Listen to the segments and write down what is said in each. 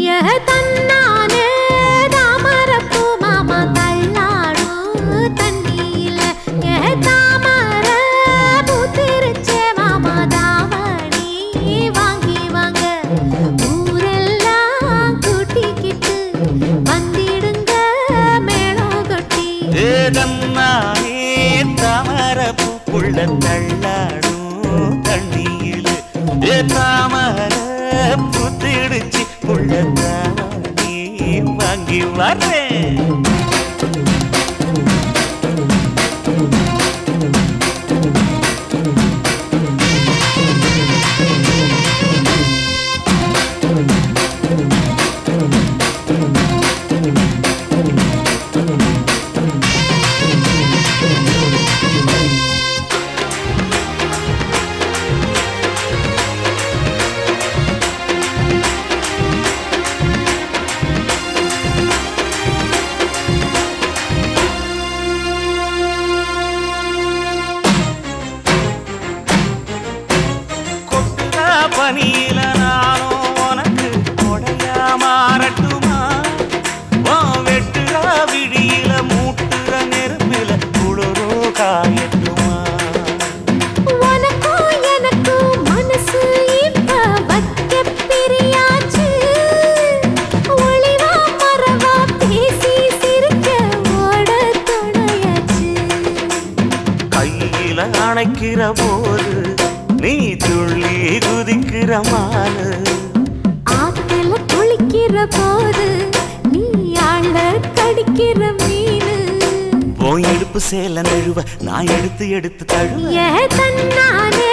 தன்னானே தாமரப்பூ மாமா தள்ளாடும் தண்ணியில். ஏதா கையில அணைக்கிற போது நீ துள்ளி குதிக்கிற மானு. ஆத்துல குளிக்கிற போது நீ ஆள கடிக்கிற மீனு. உன் இடுப்பு சேல நழுவ நான் எடுத்து எடுத்து தழுவ. தன்னானே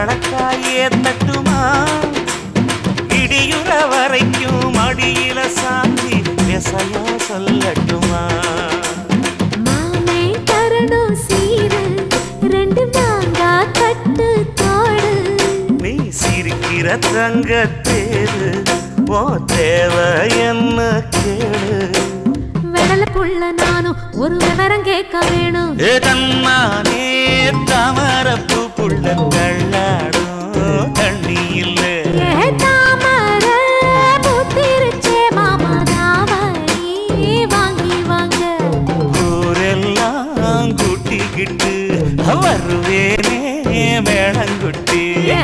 நடக்காயே தட்டுமா? இடியுற வரைக்கும் அடியில சாந்தி விசையா சொல்லட்டுமா? சிரிக்கிற தங்க தேரு ஓ தேவை என்ன கேளு வெடல புள்ள நானும் ஒரு விவரம் கேட்க வேணும். தன்னானே தாமரப்பூ புள்ள வருவேனே மேளங்குட்டி ஏ